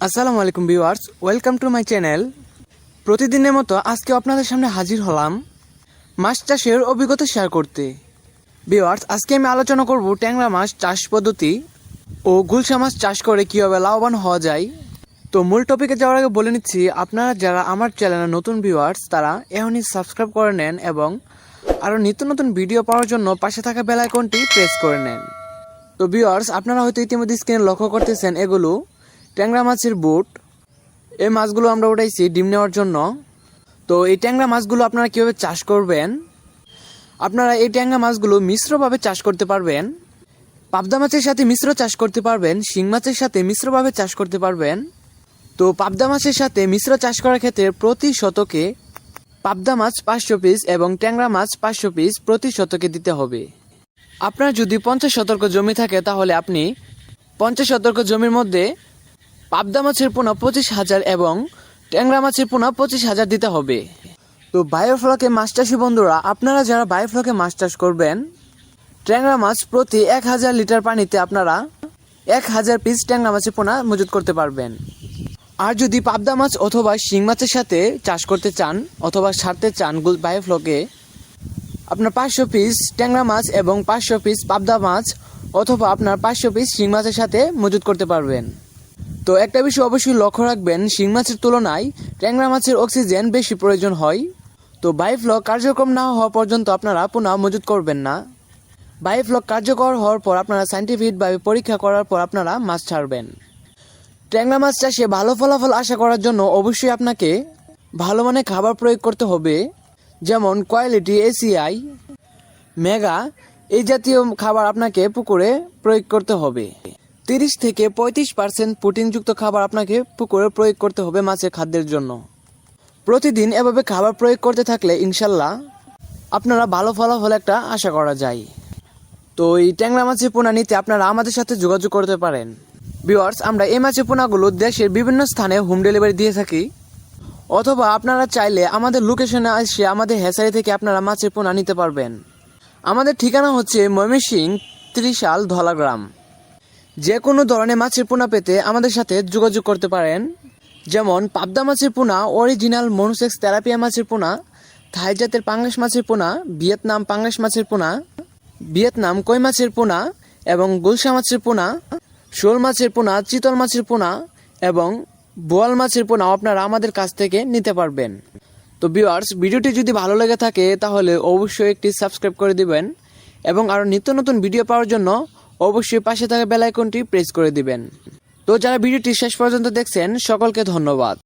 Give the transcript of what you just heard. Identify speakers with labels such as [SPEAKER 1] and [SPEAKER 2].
[SPEAKER 1] আসসালামু আলাইকুম viewers, welcome to my channel. প্রতিদিনের মতো আজকে আপনাদের সামনে হাজির হলাম মাছ চাষের অভিজ্ঞতা শেয়ার করতে। ভিউয়ার্স, আজকে আমি আলোচনা করব ট্যাংরা মাছ চাষ পদ্ধতি ও গুলশা মাছ চাষ করে কীভাবে লাভবান হওয়া যায়। তো মূল টপিকে যাওয়ার আগে বলে নিচ্ছি, আপনারা যারা আমার চ্যানেলে নতুন ভিউয়ার্স, তারা এখনই সাবস্ক্রাইব করে নেন এবং আরও নিত্য নতুন ভিডিও পাওয়ার জন্য পাশে থাকা বেল আইকনটি প্রেস করে নেন। তো ভিউয়ার্স, আপনারা হয়তো ইতিমধ্যে স্ক্রিনে লক্ষ্য করতেছেন এগুলো ট্যাংরা মাছের বুট। এই মাছগুলো আমরা উঠাইছি ডিম নেওয়ার জন্য। তো এই ট্যাংরা মাছগুলো আপনারা কীভাবে চাষ করবেন? আপনারা এই ট্যাংরা মাছগুলো মিশ্রভাবে চাষ করতে পারবেন। পাবদা মাছের সাথে মিশ্র চাষ করতে পারবেন, শিং মাছের সাথে মিশ্রভাবে চাষ করতে পারবেন। তো পাবদা মাছের সাথে মিশ্র চাষ করার ক্ষেত্রে প্রতি শতকে পাবদা মাছ পাঁচশো পিস এবং ট্যাংরা মাছ পাঁচশো পিস প্রতি শতকে দিতে হবে। আপনার যদি পঞ্চাশ শতক জমি থাকে তাহলে আপনি পঞ্চাশ শতক জমির মধ্যে পাবদা মাছের পোনা পঁচিশ হাজার এবং ট্যাংরা মাছের পোনা পঁচিশ হাজার দিতে হবে। তো বায়োফ্লকে মাছ চাষি বন্ধুরা, আপনারা যারা বায়োফ্লকে মাছ চাষ করবেন, ট্যাংরা মাছ প্রতি এক হাজার লিটার পানিতে আপনারা এক হাজার পিস ট্যাংরা মাছের পোনা মজুত করতে পারবেন। আর যদি পাবদা মাছ অথবা শিং মাছের সাথে চাষ করতে চান অথবা ছাড়তে চান বায়োফ্লকে, আপনার পাঁচশো পিস ট্যাংরা মাছ এবং পাঁচশো পিস পাবদা মাছ অথবা আপনার পাঁচশো পিস শিং মাছের সাথে মজুত করতে পারবেন। তো একটা বিষয় অবশ্যই লক্ষ্য রাখবেন, শিং মাছের তুলনায় ট্যাংরা মাছের অক্সিজেন বেশি প্রয়োজন হয়। তো বায়োফ্লক কার্যক্রম না হওয়া পর্যন্ত আপনারা পুনঃ মজুত করবেন না। বায়োফ্লক কার্যকর হওয়ার পর আপনারা সাইন্টিফিকভাবে পরীক্ষা করার পর আপনারা মাছ ছাড়বেন। ট্যাংরা মাছ চাষে ভালো ফলাফল আশা করার জন্য অবশ্যই আপনাকে ভালো মানের খাবার প্রয়োগ করতে হবে, যেমন কোয়ালিটি এসিআই মেগা এই জাতীয় খাবার আপনাকে পুকুরে প্রয়োগ করতে হবে। তিরিশ থেকে পঁয়ত্রিশ পার্সেন্ট প্রোটিনযুক্ত খাবার আপনাকে পুকুরে প্রয়োগ করতে হবে মাছের খাদ্যের জন্য। প্রতিদিন এভাবে খাবার প্রয়োগ করতে থাকলে ইনশাল্লাহ আপনারা ভালো ফলাফল একটা আশা করা যায়। তো এই ট্যাংরা মাছের পোনা নিতে আপনারা আমাদের সাথে যোগাযোগ করতে পারেন। ভিওয়ার্স আমরা এই মাছের পোনাগুলো দেশের বিভিন্ন স্থানে হোম ডেলিভারি দিয়ে থাকি। অথবা আপনারা চাইলে আমাদের লোকেশনে এসে আমাদের হেসারি থেকে আপনারা মাছের পোনা নিতে পারবেন। আমাদের ঠিকানা হচ্ছে ময়মনসিং ত্রিশাল ধলাগ্রাম। যে কোনো ধরনের মাছের পোনা পেতে আমাদের সাথে যোগাযোগ করতে পারেন। যেমন, পাবদা মাছের পোনা অরিজিনাল মনুসেক্স তেলাপিয়া মাছের পোনা, থাই জাতের মাছের পোনা, ভিয়েতনাম পাঙ্গাস মাছের পোনা, ভিয়েতনাম কই মাছের পোনা এবং গুলশা মাছের পোনা, শোল মাছের পোনা, চিতল মাছের পোনা এবং বোয়াল মাছের পোনা আপনারা আমাদের কাছ থেকে নিতে পারবেন। তো ভিউয়ার্স ভিডিওটি যদি ভালো লেগে থাকে তাহলে অবশ্যই একটি সাবস্ক্রাইব করে দিবেন এবং আরও নিত্য নতুন ভিডিও পাওয়ার জন্য অবশ্যই পাশে থাকা বেলাইকনটি প্রেস করে দিবেন। তো যারা ভিডিওটি শেষ পর্যন্ত দেখছেন, সকলকে ধন্যবাদ।